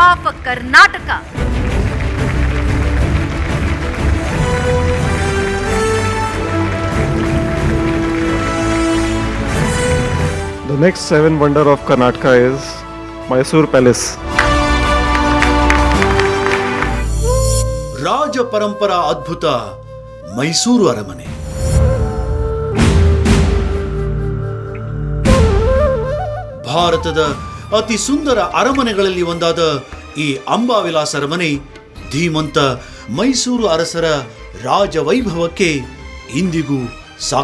Of Karnataka The next seven wonder of Karnataka is Mysore Palace. ರಾಜ ಪರಂಪರಾ ಅದ್ಭುತ ಮೈಸೂರು ಅರಮನೆ ಭಾರತದ ಅತಿ ಸುಂದರ ಅರಮನೆಗಳಲ್ಲಿ ಒಂದಾದ ಈ ಅಂಬಾವಿಲಾಸ ಅರಮನೆ ಧೀಮಂತ ಮೈಸೂರು ಅರಸರ ರಾಜವೈಭವಕ್ಕೆ ಇಂದಿಗೂ ಸಾ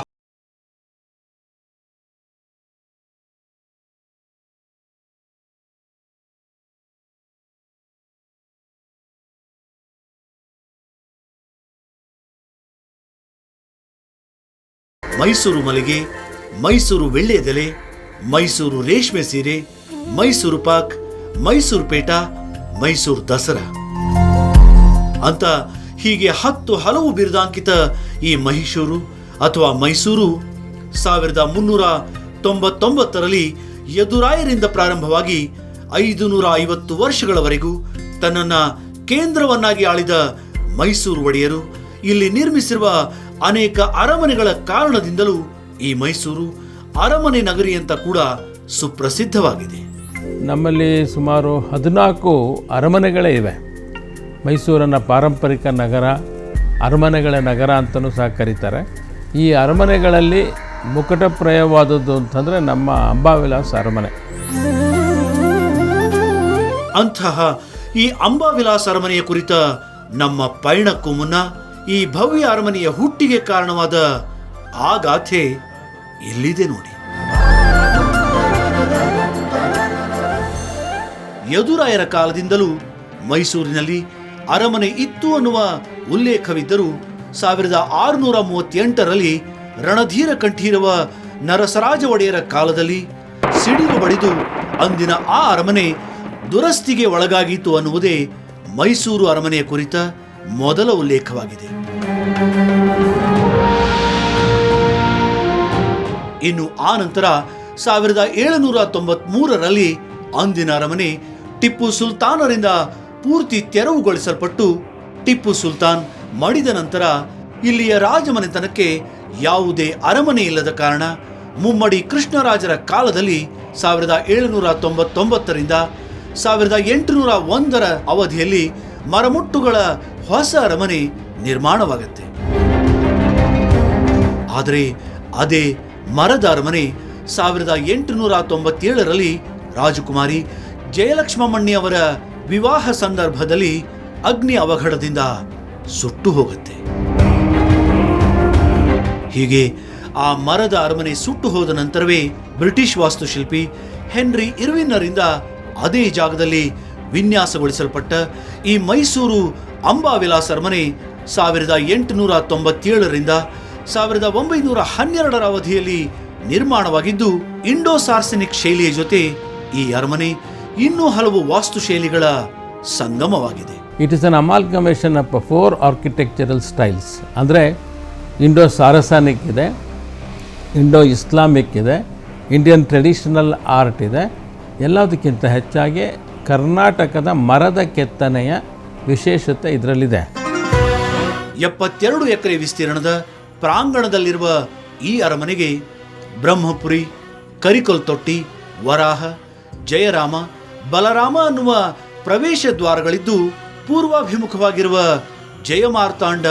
ಮೈಸೂರು ಮಲ್ಲಿಗೆ, ಮೈಸೂರು ವೆಳ್ಳೆದೆಲೆ, ಮೈಸೂರು ರೇಷ್ಮೆ ಸೀರೆ ಮೈಸೂರು ಪಾಕ್, ಮೈಸೂರು ಪೇಟ, ಮೈಸೂರು ದಸರಾ. ಅಂತ ಹೀಗೆ ಹತ್ತು ಹಲವು ಬಿರುದಾಂಕಿತ ಈ ಮೈಸೂರು ಅಥವಾ ಮೈಸೂರು ಸಾವಿರದ ಮುನ್ನೂರ ತೊಂಬತ್ತೊಂಬತ್ತರಲ್ಲಿ ಯದುರಾಯರಿಂದ ಪ್ರಾರಂಭವಾಗಿ ಐದು ನೂರ ಐವತ್ತು ವರ್ಷಗಳವರೆಗೂ ತನ್ನನ್ನ ಕೇಂದ್ರವನ್ನಾಗಿ ಆಳಿದ ಮೈಸೂರು ಒಡೆಯರು ಇಲ್ಲಿ ನಿರ್ಮಿಸಿರುವ ಅನೇಕ ಅರಮನೆಗಳ ಕಾರಣದಿಂದಲೂ ಈ ಮೈಸೂರು ಅರಮನೆ ನಗರಿ ಅಂತ ಕೂಡ ಸುಪ್ರಸಿದ್ಧವಾಗಿದೆ. ನಮ್ಮಲ್ಲಿ ಸುಮಾರು ಹದಿನಾಲ್ಕು ಅರಮನೆಗಳೇ ಇವೆ. ಮೈಸೂರನ್ನು ಪಾರಂಪರಿಕ ನಗರ, ಅರಮನೆಗಳ ನಗರ ಅಂತಲೂ ಸಹ ಕರೀತಾರೆ. ಈ ಅರಮನೆಗಳಲ್ಲಿ ಮುಕಟಪ್ರಾಯವಾದದ್ದು ಅಂತಂದರೆ ನಮ್ಮ ಅಂಬಾವಿಲಾಸ ಅರಮನೆ. ಅಂತಹ ಈ ಅಂಬಾವಿಲಾಸ ಅರಮನೆಯ ಕುರಿತ ನಮ್ಮ ಪಯಣಕ್ಕೂ ಮುನ್ನ ಈ ಭವ್ಯ ಅರಮನೆಯ ಹುಟ್ಟಿಗೆ ಕಾರಣವಾದ ಆ ಗಾಥೆ ಎಲ್ಲಿದೆ ನೋಡಿ. ಯದುರಾಯರ ಕಾಲದಿಂದಲೂ ಮೈಸೂರಿನಲ್ಲಿ ಅರಮನೆ ಇತ್ತು ಅನ್ನುವ ಉಲ್ಲೇಖವಿದ್ದರೂ ಸಾವಿರದ ಆರುನೂರ ಮೂವತ್ತೆಂಟರಲ್ಲಿ ರಣಧೀರ ಕಂಠೀರವ ನರಸರಾಜ ಒಡೆಯರ ಕಾಲದಲ್ಲಿ ಸಿಡಿಲು ಬಡಿದು ಅಂದಿನ ಆ ಅರಮನೆ ದುರಸ್ತಿಗೆ ಒಳಗಾಗಿತ್ತು ಅನ್ನುವುದೇ ಮೈಸೂರು ಅರಮನೆಯ ಕುರಿತ ಮೊದಲ ಉಲ್ಲೇಖವಾಗಿದೆ. ಇನ್ನು ಆ ನಂತರ ಸಾವಿರದ ಏಳುನೂರ ತೊಂಬತ್ಮೂರರಲ್ಲಿ ಅಂದಿನ ಅರಮನೆ ಟಿಪ್ಪು ಸುಲ್ತಾನರಿಂದ ಪೂರ್ತಿ ತೆರವುಗೊಳಿಸಲ್ಪಟ್ಟು ಟಿಪ್ಪು ಸುಲ್ತಾನ್ ಮಡಿದ ನಂತರ ಇಲ್ಲಿಯ ರಾಜಮನೆತನಕ್ಕೆ ಯಾವುದೇ ಅರಮನೆ ಇಲ್ಲದ ಕಾರಣ ಮುಮ್ಮಡಿ ಕೃಷ್ಣರಾಜರ ಕಾಲದಲ್ಲಿ ಸಾವಿರದ ಏಳುನೂರ ತೊಂಬತ್ತೊಂಬತ್ತರಿಂದ ಸಾವಿರದ ಎಂಟುನೂರ ಒಂದರ ಅವಧಿಯಲ್ಲಿ ಮರಮುಟ್ಟುಗಳ ಹೊಸ ಅರಮನೆ ನಿರ್ಮಾಣವಾಗುತ್ತೆ. ಆದರೆ ಅದೇ ಮರದ ಅರಮನೆ ಸಾವಿರದ ಎಂಟುನೂರ ತೊಂಬತ್ತೇಳರಲ್ಲಿ ರಾಜಕುಮಾರಿ ಜಯಲಕ್ಷ್ಮಮ್ಮಣ್ಣಿ ಅವರ ವಿವಾಹ ಸಂದರ್ಭದಲ್ಲಿ ಅಗ್ನಿ ಅವಘಡದಿಂದ ಸುಟ್ಟು ಹೋಗುತ್ತೆ. ಹೀಗೆ ಆ ಮರದ ಅರಮನೆ ಸುಟ್ಟು ಹೋದ ನಂತರವೇ ಬ್ರಿಟಿಷ್ ವಾಸ್ತುಶಿಲ್ಪಿ ಹೆನ್ರಿ ಇರ್ವಿನ್ನರಿಂದ ಅದೇ ಜಾಗದಲ್ಲಿ ವಿನ್ಯಾಸಗೊಳಿಸಲ್ಪಟ್ಟ ಈ ಮೈಸೂರು ಅಂಬಾವಿಲಾಸ ಅರಮನೆ ಸಾವಿರದ ಎಂಟುನೂರ ತೊಂಬತ್ತೇಳರಿಂದ ಸಾವಿರದ ಒಂಬೈನೂರ ಹನ್ನೆರಡರ ಅವಧಿಯಲ್ಲಿ ನಿರ್ಮಾಣವಾಗಿದ್ದು ಇಂಡೋ ಸಾರ್ಸೆನಿಕ್ ಶೈಲಿಯ ಜೊತೆ ಈ ಅರಮನೆ ಇನ್ನೂ ಹಲವು ವಾಸ್ತುಶೈಲಿಗಳ ಸಂಗಮವಾಗಿದೆ. It is an amalgamation of four architectural styles ಅಂದರೆ ಇಂಡೋ ಸಾರಸಾನಿಕ್ ಇದೆ ಇಂಡೋ ಇಸ್ಲಾಮಿಕ್ ಇದೆ ಇಂಡಿಯನ್ ಟ್ರೆಡಿಷನಲ್ ಆರ್ಟ್ ಇದೆ. ಎಲ್ಲದಕ್ಕಿಂತ ಹೆಚ್ಚಾಗಿ ಕರ್ನಾಟಕದ ಮರದ ಕೆತ್ತನೆಯ ವಿಶೇಷತೆ ಇದರಲ್ಲಿದೆ. ಎಪ್ಪತ್ತೆರಡು ಎಕರೆ ವಿಸ್ತೀರ್ಣದ ಪ್ರಾಂಗಣದಲ್ಲಿರುವ ಈ ಅರಮನೆಗೆ ಬ್ರಹ್ಮಪುರಿ ಕರಿಕೊಲ್ ತೊಟ್ಟಿ ವರಾಹ ಜಯರಾಮ ಬಲರಾಮ ಅನ್ನುವ ಪ್ರವೇಶ ದ್ವಾರಗಳಿದ್ದು ಪೂರ್ವಾಭಿಮುಖವಾಗಿರುವ ಜಯಮಾರ್ತಾಂಡ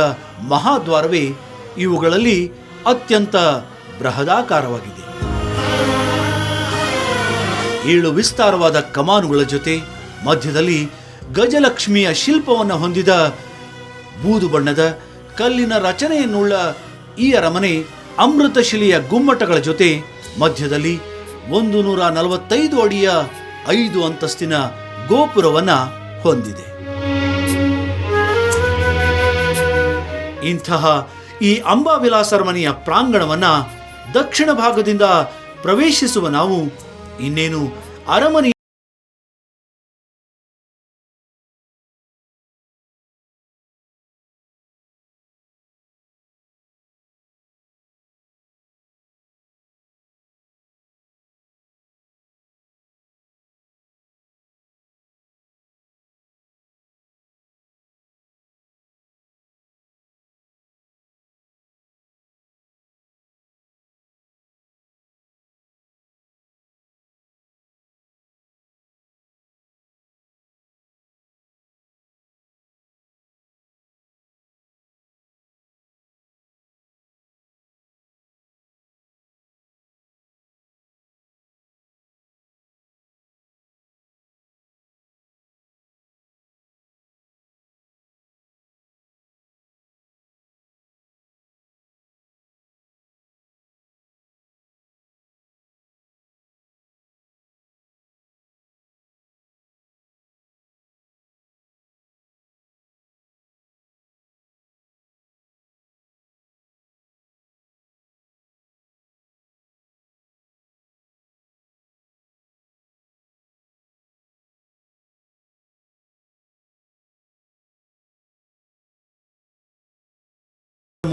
ಮಹಾದ್ವಾರವೇ ಇವುಗಳಲ್ಲಿ ಅತ್ಯಂತ ಬೃಹದಾಕಾರವಾಗಿದೆ. ಏಳು ವಿಸ್ತಾರವಾದ ಕಮಾನುಗಳ ಜೊತೆ ಮಧ್ಯದಲ್ಲಿ ಗಜಲಕ್ಷ್ಮಿಯ ಶಿಲ್ಪವನ್ನು ಹೊಂದಿದ ಬೂದು ಬಣ್ಣದ ಕಲ್ಲಿನ ರಚನೆಯನ್ನುಳ್ಳ ಈ ಅರಮನೆ ಅಮೃತಶಿಲೆಯ ಗುಮ್ಮಟಗಳ ಜೊತೆ ಮಧ್ಯದಲ್ಲಿ ಒಂದು ನೂರ ನಲವತ್ತೈದು ಅಡಿಯ ಐದು ಅಂತಸ್ತಿನ ಗೋಪುರವನ್ನ ಹೊಂದಿದೆ. ಇಂತಹ ಈ ಅಂಬಾವಿಲಾಸ ಮನೆಯ ಪ್ರಾಂಗಣವನ್ನ ದಕ್ಷಿಣ ಭಾಗದಿಂದ ಪ್ರವೇಶಿಸುವ ನಾವು ಇನ್ನೇನು ಅರಮನೆ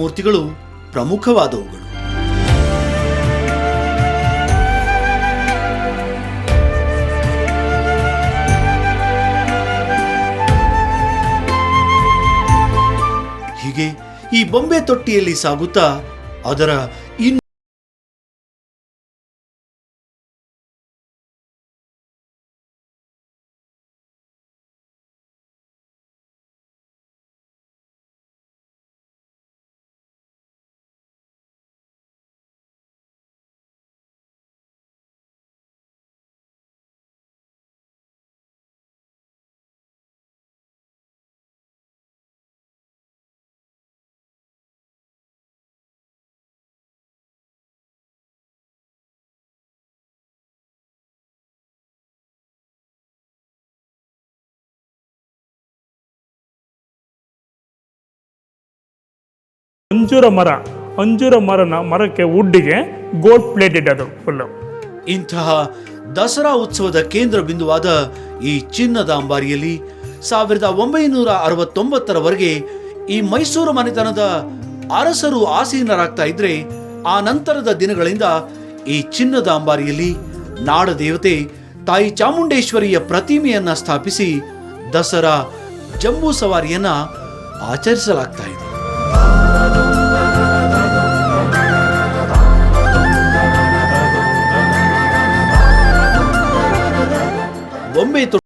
ಮೂರ್ತಿಗಳು ಪ್ರಮುಖವಾದವುಗಳು. ಹೀಗೆ ಈ ಬೊಂಬೆ ತೊಟ್ಟಿಯಲ್ಲಿ ಸಾಗುತ್ತಾ ಅದರ ಅಂಜೂರ ಮರ, ಅಂಜೂರ ಮರನ ಮರಕ್ಕೆ ಉಡ್ಡಿಗೆ ಗೋಲ್ಡ್ ಪ್ಲೇಟೆಡ್ ಅದು ಫುಲ್ಲು ಇಂತಹ ದಸರಾ ಉತ್ಸವದ ಕೇಂದ್ರ ಬಿಂದುವಾದ ಈ ಚಿನ್ನದ ಅಂಬಾರಿಯಲ್ಲಿ ಸಾವಿರದ ಒಂಬೈನೂರ ಅರವತ್ತೊಂಬತ್ತರವರೆಗೆ ಈ ಮೈಸೂರು ಮನೆತನದ ಅರಸರು ಆಸೀನರಾಗ್ತಾ ಇದ್ರೆ ಆ ನಂತರದ ದಿನಗಳಿಂದ ಈ ಚಿನ್ನದ ಅಂಬಾರಿಯಲ್ಲಿ ನಾಡದೇವತೆ ತಾಯಿ ಚಾಮುಂಡೇಶ್ವರಿಯ ಪ್ರತಿಮೆಯನ್ನ ಸ್ಥಾಪಿಸಿ ದಸರಾ ಜಂಬೂ ಸವಾರಿಯನ್ನ ಆಚರಿಸಲಾಗ್ತಾ ಇದೆ. ಬೊಂಬೆ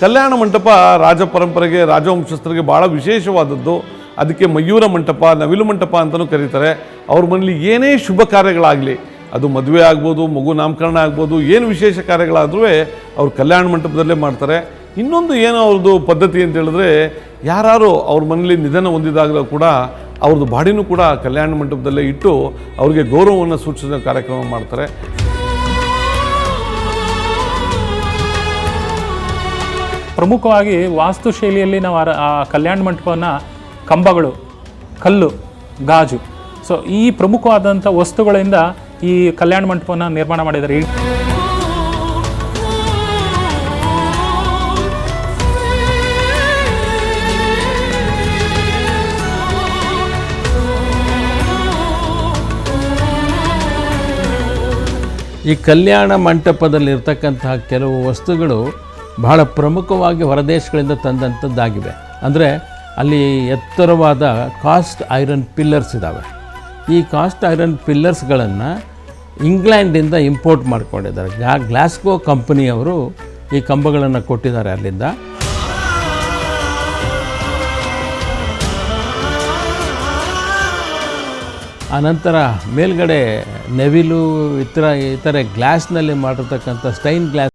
ಕಲ್ಯಾಣ ಮಂಟಪ ರಾಜ ಪರಂಪರೆಗೆ, ರಾಜವಂಶಸ್ಥರಿಗೆ ಭಾಳ ವಿಶೇಷವಾದದ್ದು. ಅದಕ್ಕೆ ಮಯೂರ ಮಂಟಪ, ನವಿಲು ಮಂಟಪ ಅಂತಲೂ ಕರೀತಾರೆ. ಅವ್ರ ಮನೇಲಿ ಏನೇ ಶುಭ ಕಾರ್ಯಗಳಾಗಲಿ, ಅದು ಮದುವೆ ಆಗ್ಬೋದು, ಮಗು ನಾಮಕರಣ ಆಗ್ಬೋದು, ಏನು ವಿಶೇಷ ಕಾರ್ಯಗಳಾದರೂ ಅವ್ರು ಕಲ್ಯಾಣ ಮಂಟಪದಲ್ಲೇ ಮಾಡ್ತಾರೆ. ಇನ್ನೊಂದು ಏನೋ ಅವ್ರದ್ದು ಪದ್ಧತಿ ಅಂತ ಹೇಳಿದ್ರೆ ಯಾರು ಅವ್ರ ಮನೇಲಿ ನಿಧನ ಹೊಂದಿದಾಗಲೂ ಕೂಡ ಅವ್ರದ್ದು ಬಾಡಿನೂ ಕೂಡ ಕಲ್ಯಾಣ ಮಂಟಪದಲ್ಲೇ ಇಟ್ಟು ಅವ್ರಿಗೆ ಗೌರವವನ್ನು ಸೂಚಿಸೋ ಕಾರ್ಯಕ್ರಮ ಮಾಡ್ತಾರೆ. ಪ್ರಮುಖವಾಗಿ ವಾಸ್ತು ಶೈಲಿಯಲ್ಲಿ ನಾವು ಆ- ಕಲ್ಯಾಣ ಮಂಟಪವನ್ನು ಕಂಬಗಳು, ಕಲ್ಲು, ಗಾಜು. ಸೊ ಈ ಪ್ರಮುಖವಾದಂಥ ವಸ್ತುಗಳಿಂದ ಈ ಕಲ್ಯಾಣ ಮಂಟಪವನ್ನು ನಿರ್ಮಾಣ ಮಾಡಿದ್ದಾರೆ. ಈ ಕಲ್ಯಾಣ ಮಂಟಪದಲ್ಲಿರ್ತಕ್ಕಂತಹ ಕೆಲವು ವಸ್ತುಗಳು ಬಹಳ ಪ್ರಮುಖವಾಗಿ ಹೊರದೇಶಗಳಿಂದ ತಂದಂಥದ್ದಾಗಿವೆ. ಅಂದರೆ ಅಲ್ಲಿ ಎತ್ತರವಾದ ಕಾಸ್ಟ್ ಐರನ್ ಪಿಲ್ಲರ್ಸ್ ಇದ್ದಾವೆ ಈ ಕಾಸ್ಟ್ ಐರನ್ ಪಿಲ್ಲರ್ಸ್ಗಳನ್ನು ಇಂಗ್ಲೆಂಡಿಂದ ಇಂಪೋರ್ಟ್ ಮಾಡ್ಕೊಂಡಿದ್ದಾರೆ. ಗ್ಲಾ, ಗ್ಲಾಸ್ಗೋ ಕಂಪನಿಯವರು ಈ ಕಂಬಗಳನ್ನು ಕೊಟ್ಟಿದ್ದಾರೆ ಅಲ್ಲಿಂದ. ಆನಂತರ ಮೇಲ್ಗಡೆ ನೆವಿಲು, ಇತರ, ಇತರೆ ಗ್ಲಾಸ್ನಲ್ಲಿ ಮಾಡಿರ್ತಕ್ಕಂಥ ಸ್ಟೈನ್ ಗ್ಲಾಸ್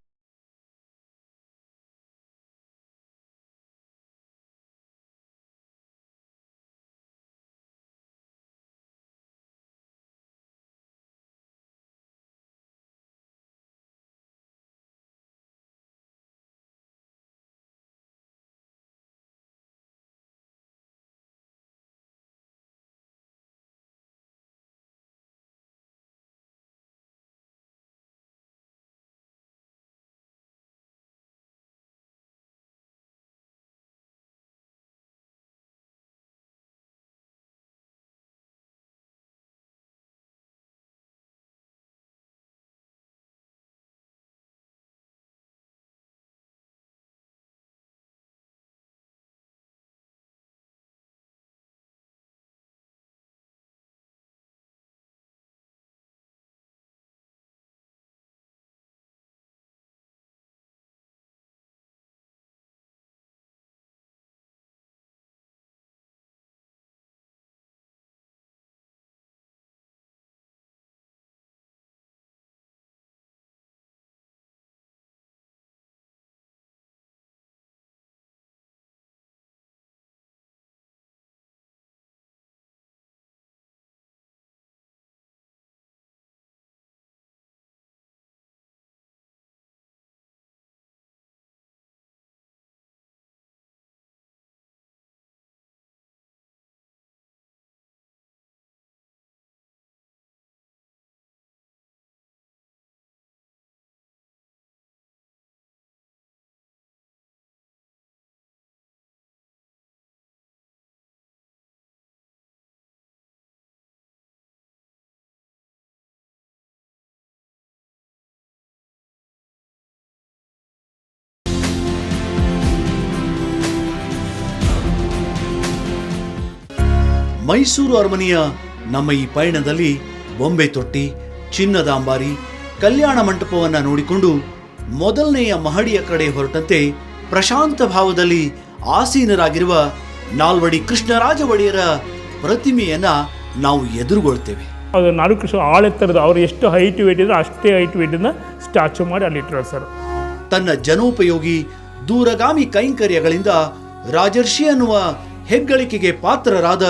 ಮೈಸೂರು ಅರಮನೆಯ ನಮ್ಮ ಈ ಪಯಣದಲ್ಲಿ ಬೊಂಬೆ ತೊಟ್ಟಿ ಚಿನ್ನದ ಅಂಬಾರಿ ಕಲ್ಯಾಣ ಮಂಟಪವನ್ನು ನೋಡಿಕೊಂಡು ಮೊದಲನೆಯ ಮಹಡಿಯ ಕಡೆ ಹೊರಟಂತೆ ಪ್ರಶಾಂತ ಭಾವದಲ್ಲಿ ಆಸೀನರಾಗಿರುವ ನಾಲ್ವಡಿ ಕೃಷ್ಣರಾಜ ಒಡೆಯರ ಪ್ರತಿಮೆಯನ್ನು ನಾವು ಎದುರುಗೊಳ್ತೇವೆ. ಅದು ನಾಲ್ಕು ಕೃಷ್ಣ ಆಳೆತ್ತರದ ಅವ್ರು ಎಷ್ಟು ಹೈಟ್ ವೇಟ್ ಇದ್ರೆ ಅಷ್ಟೇ ಹೈಟ್ ವೇಟನ್ನು ಸ್ಟ್ಯಾಚು ಮಾಡಿ ಅಲ್ಲಿ ಇಟ್ಟಿರೋದು ಸರ್ ತನ್ನ ಜನೋಪಯೋಗಿ ದೂರಗಾಮಿ ಕೈಂಕರ್ಯಗಳಿಂದ ರಾಜರ್ಷಿ ಅನ್ನುವ ಹೆಗ್ಗಳಿಕೆಗೆ ಪಾತ್ರರಾದ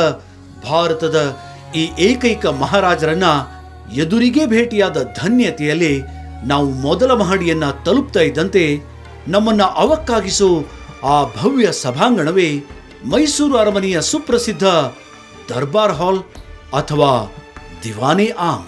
ಭಾರತದ ಈ ಏಕೈಕ ಮಹಾರಾಜರನ್ನ ಎದುರಿಗೆ ಭೇಟಿಯಾದ ಧನ್ಯತೆಯಲ್ಲಿ ನಾವು ಮೊದಲ ಮಹಡಿಯನ್ನ ತಲುಪ್ತಾ ಇದ್ದಂತೆ ನಮ್ಮನ್ನ ಅವಕ್ಕಾಗಿಸೋ ಆ ಭವ್ಯ ಸಭಾಂಗಣವೇ ಮೈಸೂರು ಅರಮನೆಯ ಸುಪ್ರಸಿದ್ಧ ದರ್ಬಾರ್ ಹಾಲ್ ಅಥವಾ ದಿವಾನೆ ಆಮ್.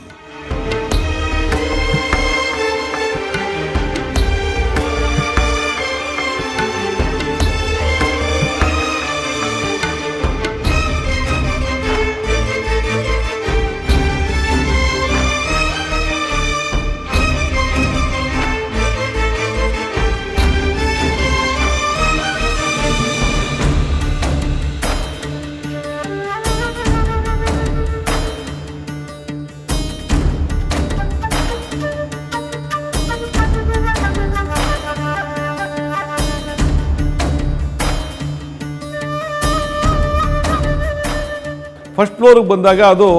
ಫಸ್ಟ್ ಬಂದಾಗ ಅದು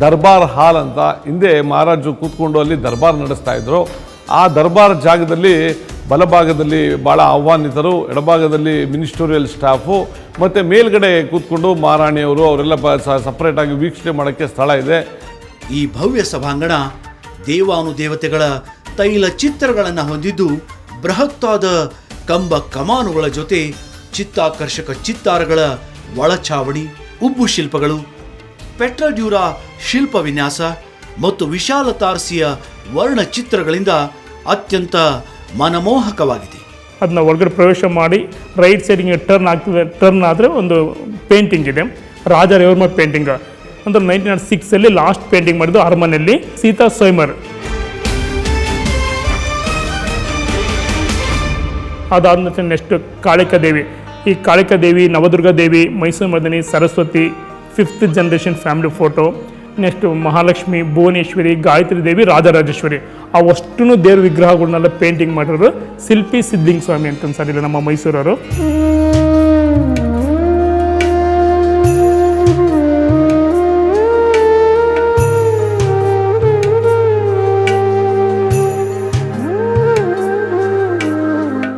ದರ್ಬಾರ್ ಹಾಲ್ ಅಂತ. ಹಿಂದೆ ಮಹಾರಾಜರು ಕೂತ್ಕೊಂಡು ಅಲ್ಲಿ ದರ್ಬಾರ್ ನಡೆಸ್ತಾ ಇದ್ರು. ಆ ದರ್ಬಾರ್ ಜಾಗದಲ್ಲಿ ಬಲಭಾಗದಲ್ಲಿ ಭಾಳ ಆಹ್ವಾನಿತರು, ಎಡಭಾಗದಲ್ಲಿ ಮಿನಿಸ್ಟೋರಿಯಲ್ ಸ್ಟಾಫು, ಮತ್ತು ಮೇಲ್ಗಡೆ ಕೂತ್ಕೊಂಡು ಮಹಾರಾಣಿಯವರು ಅವರೆಲ್ಲ ಸಪ್ರೇಟಾಗಿ ವೀಕ್ಷಣೆ ಮಾಡೋಕ್ಕೆ ಸ್ಥಳ ಇದೆ. ಈ ಭವ್ಯ ಸಭಾಂಗಣ ದೇವಾನುದೇವತೆಗಳ ತೈಲ ಚಿತ್ರಗಳನ್ನು ಹೊಂದಿದ್ದು, ಬೃಹತ್ತಾದ ಕಂಬ ಕಮಾನುಗಳ ಜೊತೆ ಚಿತ್ತಾಕರ್ಷಕ ಚಿತ್ತಾರಗಳ ಒಳಚಾವಣಿ ಉಬ್ಬು ಶಿಲ್ಪಗಳು ಪೆಟ್ರಡ್ಯೂರಾ ಶಿಲ್ಪ ವಿನ್ಯಾಸ ಮತ್ತು ವಿಶಾಲ ತಾರಸಿಯ ವರ್ಣಚಿತ್ರಗಳಿಂದ ಅತ್ಯಂತ ಮನಮೋಹಕವಾಗಿದೆ. ಅದನ್ನ ಒಳಗಡೆ ಪ್ರವೇಶ ಮಾಡಿ ರೈಟ್ ಸೈಡಿಗೆ ಟರ್ನ್ ಆಗ್ತದೆ ಟರ್ನ್ ಆದರೆ ಒಂದು ಪೇಂಟಿಂಗ್ ಇದೆ. ರಾಜ ರೇವರ್ಮ ಪೇಂಟಿಂಗ್ ಅಂದ್ರೆ ನೈನ್ಟೀನ್ ನಾಟ್ ಸಿಕ್ಸಲ್ಲಿ ಲಾಸ್ಟ್ ಪೇಂಟಿಂಗ್ ಮಾಡಿದ್ದು ಅರಮನೆಯಲ್ಲಿ ಸೀತಾ ಸೈಮರ್ ಅದಾದ ನಂತರ ನೆಕ್ಸ್ಟ್ ಕಾಳಿಕಾ ದೇವಿ. ಈ Kalika Devi, Navadurga Devi, Mysuru Madani Saraswati fifth generation family photo next Mahalakshmi Bhuvaneshwari Gayatri Devi Rajarajeshwari ಅವಷ್ಟೂ ದೇವ್ರ ವಿಗ್ರಹಗಳನ್ನೆಲ್ಲ ಪೇಂಟಿಂಗ್ ಮಾಡಿರೋರು ಶಿಲ್ಪಿ ಸಿದ್ಧಿಂಗ್ ಸ್ವಾಮಿ ಅಂತ ಸರ್ ಇಲ್ಲಿ ನಮ್ಮ ಮೈಸೂರವರು.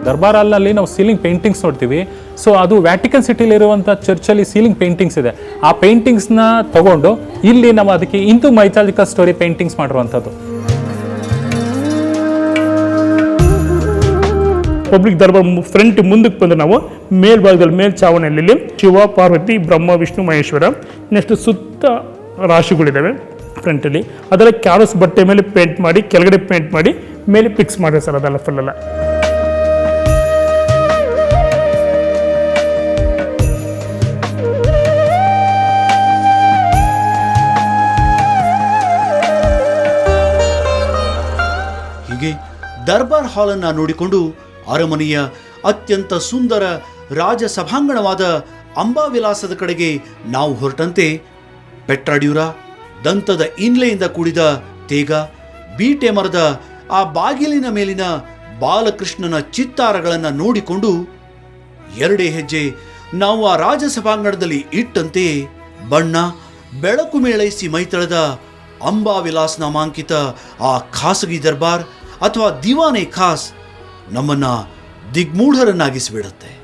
ದರ್ಬಾರ್ ಹಾಲ್ನಲ್ಲಿ ನಾವು ಸೀಲಿಂಗ್ ಪೇಂಟಿಂಗ್ಸ್ ನೋಡ್ತೀವಿ. ಸೊ ಅದು ವ್ಯಾಟಿಕನ್ ಸಿಟಿಲಿರುವಂಥ ಚರ್ಚಲ್ಲಿ ಸೀಲಿಂಗ್ ಪೇಂಟಿಂಗ್ಸ್ ಇದೆ. ಆ ಪೇಂಟಿಂಗ್ಸ್ನ ತಗೊಂಡು ಇಲ್ಲಿ ನಾವು ಅದಕ್ಕೆ ಇಂದು ಮೈಥಾಲಜಿಕಲ್ ಸ್ಟೋರಿ ಪೇಂಟಿಂಗ್ಸ್ ಮಾಡಿರುವಂಥದ್ದು. ಪಬ್ಲಿಕ್ ದರ್ಬಾರ್ ಫ್ರಂಟ್ ಮುಂದಕ್ಕೆ ಬಂದ್ರೆ ನಾವು ಮೇಲ್ಭಾಗದಲ್ಲಿ ಮೇಲ್ಛಾವಣಿಯಲ್ಲಿ ಶಿವ, ಪಾರ್ವತಿ, ಬ್ರಹ್ಮ, ವಿಷ್ಣು, ಮಹೇಶ್ವರ ನೆಕ್ಸ್ಟ್ ಸುತ್ತ ರಾಶಿಗಳಿದ್ದಾವೆ ಫ್ರಂಟಲ್ಲಿ ಅದರ ಕ್ಯಾರಸ್ ಬಟ್ಟೆ ಮೇಲೆ ಪೇಂಟ್ ಮಾಡಿ, ಕೆಳಗಡೆ ಪೇಂಟ್ ಮಾಡಿ, ಮೇಲೆ ಫಿಕ್ಸ್ ಮಾಡಿದೆ ಸರ್ ಅದೆಲ್ಲ ಫುಲ್ಲೆಲ್ಲ ದರ್ಬಾರ್ ಹಾಲನ್ನು ನೋಡಿಕೊಂಡು ಅರಮನೆಯ ಅತ್ಯಂತ ಸುಂದರ ರಾಜ ಸಭಾಂಗಣವಾದ ಅಂಬಾವಿಲಾಸದ ಕಡೆಗೆ ನಾವು ಹೊರಟಂತೆ ಪೆಟ್ರಾಡ್ಯೂರ ದಂತದ ಇನ್ಲೆಯಿಂದ ಕೂಡಿದ ತೇಗ, ಬೀಟೆ ಮರದ ಆ ಬಾಗಿಲಿನ ಮೇಲಿನ ಬಾಲಕೃಷ್ಣನ ಚಿತ್ತಾರಗಳನ್ನು ನೋಡಿಕೊಂಡು ಎರಡೇ ಹೆಜ್ಜೆ ನಾವು ಆ ರಾಜಸಭಾಂಗಣದಲ್ಲಿ ಇಟ್ಟಂತೆ ಬಣ್ಣ, ಬೆಳಕು ಮೇಳೈಸಿ ಮೈತಳದ ಅಂಬಾವಿಲಾಸ್ ನಾಮಾಂಕಿತ ಆ ಖಾಸಗಿ ದರ್ಬಾರ್ ಅಥವಾ ದಿವಾನೆ ಖಾಸ್ ನಮ್ಮನ್ನು ದಿಗ್ಮೂಢರನ್ನಾಗಿಸಿಬಿಡುತ್ತೆ.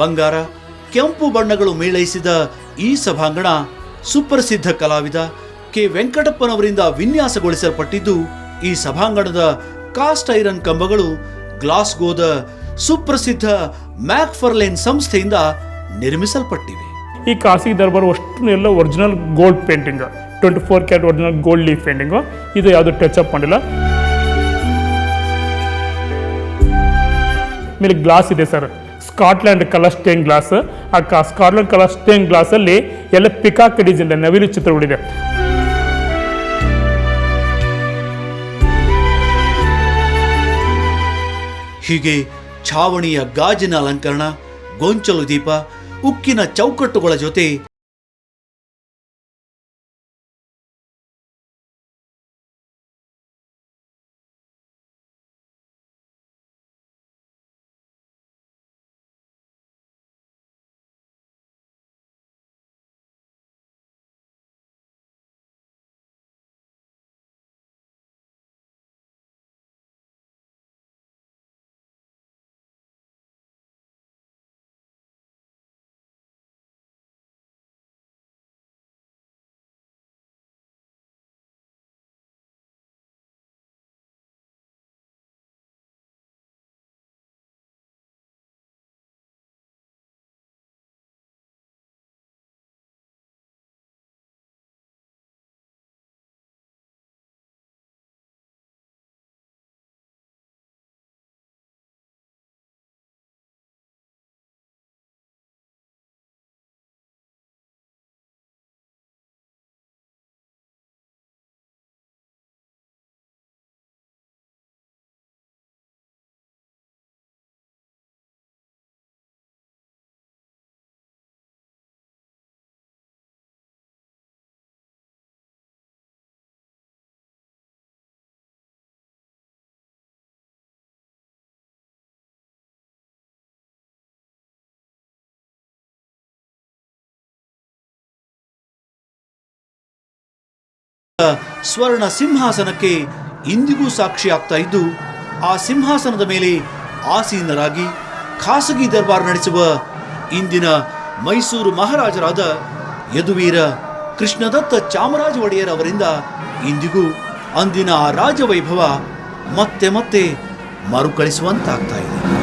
ಬಂಗಾರ, ಕೆಂಪು ಬಣ್ಣಗಳು ಮೇಳೈಸಿದ ಈ ಸಭಾಂಗಣ ಸುಪ್ರಸಿದ್ಧ ಕಲಾವಿದ ಕೆ. ವೆಂಕಟಪ್ಪನವರಿಂದ ವಿನ್ಯಾಸಗೊಳಿಸಲ್ಪಟ್ಟಿದ್ದು, ಈ ಸಭಾಂಗಣದ ಕಾಸ್ಟ್ ಐರನ್ ಕಂಬಗಳು ಗ್ಲಾಸ್ಗೋದ ಸುಪ್ರಸಿದ್ಧ ಮ್ಯಾಕ್ಫರ್ಲೇನ್ ಸಂಸ್ಥೆಯಿಂದ ನಿರ್ಮಿಸಲ್ಪಟ್ಟಿವೆ. ಈ ಖಾಸಗಿ ದರ್ಬಾರ್ ಅಷ್ಟು ಎಲ್ಲ original gold painting, twenty four carat original gold leaf painting, ಇದು ಯಾವುದು ಟಚ್ ಅಪ್ ಮಾಡಿಲ್ಲ. ಮೇಲೆ ಗ್ಲಾಸ್ ಇದೆ sir. Scotland colour stain glass ಆ ಸ್ಕಾಟ್ಲ್ಯಾಂಡ್ ಕಲರ್ ಸ್ಟೇನ್ ಗ್ಲಾಸಲ್ಲಿ ಎಲ್ಲ ಪಿಕಾಕ್ ಡಿಸೈನ್ ನವಿಲು ಚಿತ್ರಗಳಿದೆ. ಹೀಗೆ ಛಾವಣಿಯ ಗಾಜಿನ ಅಲಂಕರಣ, ಗೊಂಚಲು ದೀಪ, ಉಕ್ಕಿನ ಚೌಕಟ್ಟುಗಳ ಜೊತೆ ಸ್ವರ್ಣ ಸಿಂಹಾಸನಕ್ಕೆ ಇಂದಿಗೂ ಸಾಕ್ಷಿಯಾಗ್ತಾ ಇದ್ದು, ಆ ಸಿಂಹಾಸನದ ಮೇಲೆ ಆಸೀನರಾಗಿ ಖಾಸಗಿ ದರ್ಬಾರ್ ನಡೆಸುವ ಇಂದಿನ ಮೈಸೂರು ಮಹಾರಾಜರಾದ ಯದುವೀರ ಕೃಷ್ಣದತ್ತ ಚಾಮರಾಜ ಒಡೆಯರ್ ಅವರಿಂದ ಇಂದಿಗೂ ಅಂದಿನ ಆ ರಾಜವೈಭವ ಮತ್ತೆ ಮತ್ತೆ ಮರುಕಳಿಸುವಂತಾಗ್ತಾ ಇದೆ.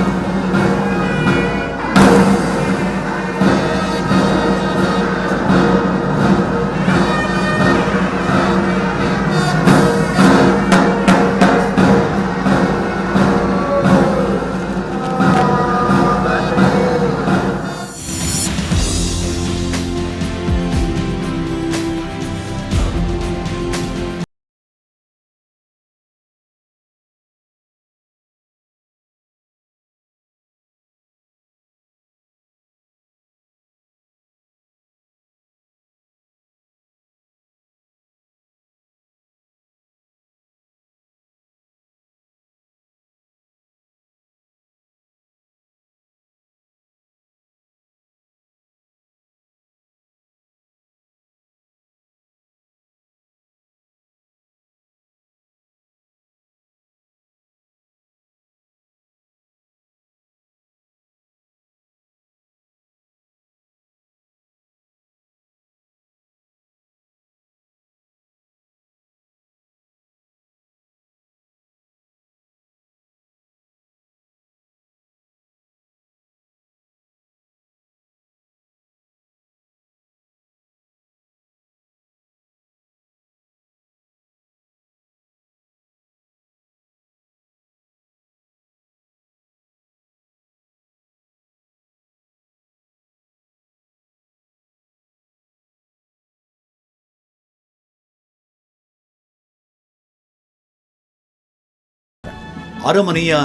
ಅರಮನೆಯ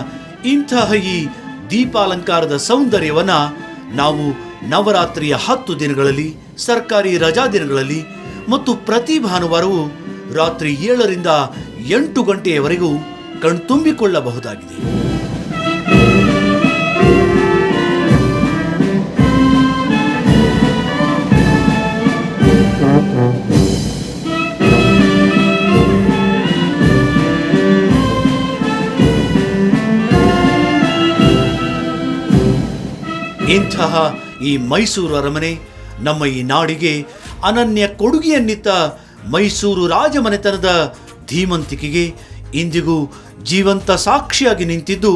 ಇಂತಹ ಈ ದೀಪಾಲಂಕಾರದ ಸೌಂದರ್ಯವನ್ನ ನಾವು ನವರಾತ್ರಿಯ ಹತ್ತು ದಿನಗಳಲ್ಲಿ, ಸರ್ಕಾರಿ ರಜಾ ದಿನಗಳಲ್ಲಿ ಮತ್ತು ಪ್ರತಿ ಭಾನುವಾರವೂ ರಾತ್ರಿ ಏಳರಿಂದ ಎಂಟು ಗಂಟೆಯವರೆಗೂ ಕಣ್ತುಂಬಿಕೊಳ್ಳಬಹುದಾಗಿದೆ. ಇಂತಹ ಈ ಮೈಸೂರು ಅರಮನೆ, ನಮ್ಮ ಈ ನಾಡಿಗೆ ಅನನ್ಯ ಕೊಡುಗೆಯನ್ನಿತ್ತ ಮೈಸೂರು ರಾಜಮನೆತನದ ಧೀಮಂತಿಕೆಗೆ ಇಂದಿಗೂ ಜೀವಂತ ಸಾಕ್ಷಿಯಾಗಿ ನಿಂತಿದ್ದು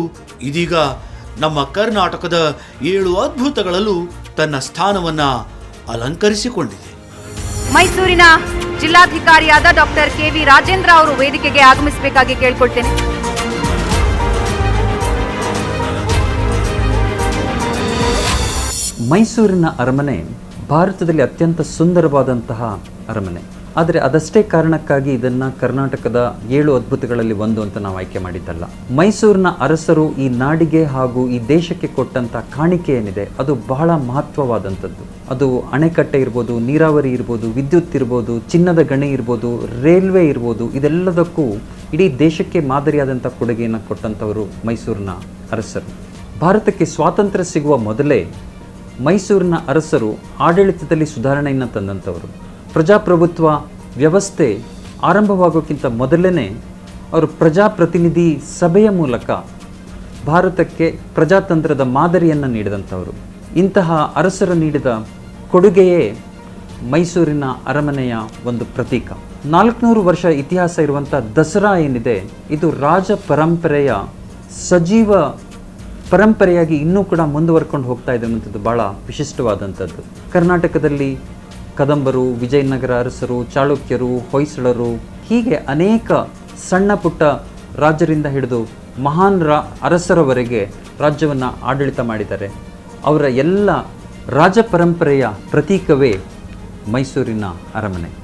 ಇದೀಗ ನಮ್ಮ ಕರ್ನಾಟಕದ ಏಳು ಅದ್ಭುತಗಳಲ್ಲೂ ತನ್ನ ಸ್ಥಾನವನ್ನ ಅಲಂಕರಿಸಿಕೊಂಡಿದೆ. ಮೈಸೂರಿನ ಜಿಲ್ಲಾಧಿಕಾರಿಯಾದ ಡಾಕ್ಟರ್ ಕೆ ವಿ ರಾಜೇಂದ್ರ ಅವರು ವೇದಿಕೆಗೆ ಆಗಮಿಸಬೇಕಾಗಿ ಕೇಳ್ಕೊಳ್ತೇನೆ. ಮೈಸೂರಿನ ಅರಮನೆ ಭಾರತದಲ್ಲಿ ಅತ್ಯಂತ ಸುಂದರವಾದಂತಹ ಅರಮನೆ. ಆದರೆ ಅದಷ್ಟೇ ಕಾರಣಕ್ಕಾಗಿ ಇದನ್ನು ಕರ್ನಾಟಕದ ಏಳು ಅದ್ಭುತಗಳಲ್ಲಿ ಒಂದು ಅಂತ ನಾವು ಆಯ್ಕೆ ಮಾಡಿದ್ದಲ್ಲ. ಮೈಸೂರಿನ ಅರಸರು ಈ ನಾಡಿಗೆ ಹಾಗೂ ಈ ದೇಶಕ್ಕೆ ಕೊಟ್ಟಂಥ ಕಾಣಿಕೆ ಏನಿದೆ, ಅದು ಬಹಳ ಮಹತ್ವವಾದಂಥದ್ದು. ಅದು ಅಣೆಕಟ್ಟೆ ಇರ್ಬೋದು, ನೀರಾವರಿ ಇರ್ಬೋದು, ವಿದ್ಯುತ್ ಇರ್ಬೋದು, ಚಿನ್ನದ ಗಣಿ ಇರ್ಬೋದು, ರೈಲ್ವೆ ಇರ್ಬೋದು, ಇದೆಲ್ಲದಕ್ಕೂ ಇಡೀ ದೇಶಕ್ಕೆ ಮಾದರಿಯಾದಂಥ ಕೊಡುಗೆಯನ್ನು ಕೊಟ್ಟಂಥವರು ಮೈಸೂರಿನ ಅರಸರು. ಭಾರತಕ್ಕೆ ಸ್ವಾತಂತ್ರ್ಯ ಸಿಗುವ ಮೊದಲೇ ಮೈಸೂರಿನ ಅರಸರು ಆಡಳಿತದಲ್ಲಿ ಸುಧಾರಣೆಯನ್ನು ತಂದಂಥವರು. ಪ್ರಜಾಪ್ರಭುತ್ವ ವ್ಯವಸ್ಥೆ ಆರಂಭವಾಗೋಕ್ಕಿಂತ ಮೊದಲೇ ಅವರು ಪ್ರಜಾಪ್ರತಿನಿಧಿ ಸಭೆಯ ಮೂಲಕ ಭಾರತಕ್ಕೆ ಪ್ರಜಾತಂತ್ರದ ಮಾದರಿಯನ್ನು ನೀಡಿದಂಥವರು. ಇಂತಹ ಅರಸರು ನೀಡಿದ ಕೊಡುಗೆಯೇ ಮೈಸೂರಿನ ಅರಮನೆಯ ಒಂದು ಪ್ರತೀಕ. ನಾಲ್ಕುನೂರು ವರ್ಷ ಇತಿಹಾಸ ಇರುವಂಥ ದಸರಾ ಏನಿದೆ, ಇದು ರಾಜ ಪರಂಪರೆಯ ಸಜೀವ ಪರಂಪರೆಯಾಗಿ ಇನ್ನೂ ಕೂಡ ಮುಂದುವರ್ಕೊಂಡು ಹೋಗ್ತಾ ಇದೆ ಅನ್ನೋಂಥದ್ದು ಭಾಳ ವಿಶಿಷ್ಟವಾದಂಥದ್ದು. ಕರ್ನಾಟಕದಲ್ಲಿ ಕದಂಬರು, ವಿಜಯನಗರ ಅರಸರು, ಚಾಳುಕ್ಯರು, ಹೊಯ್ಸಳರು ಹೀಗೆ ಅನೇಕ ಸಣ್ಣ ಪುಟ್ಟ ರಾಜರಿಂದ ಹಿಡಿದು ಮಹಾನ್ ರಾ, ಅರಸರವರೆಗೆ ರಾಜ್ಯವನ್ನು ಆಡಳಿತ ಮಾಡಿದ್ದಾರೆ. ಅವರ ಎಲ್ಲ ರಾಜಪರಂಪರೆಯ ಪ್ರತೀಕವೇ ಮೈಸೂರಿನ ಅರಮನೆ.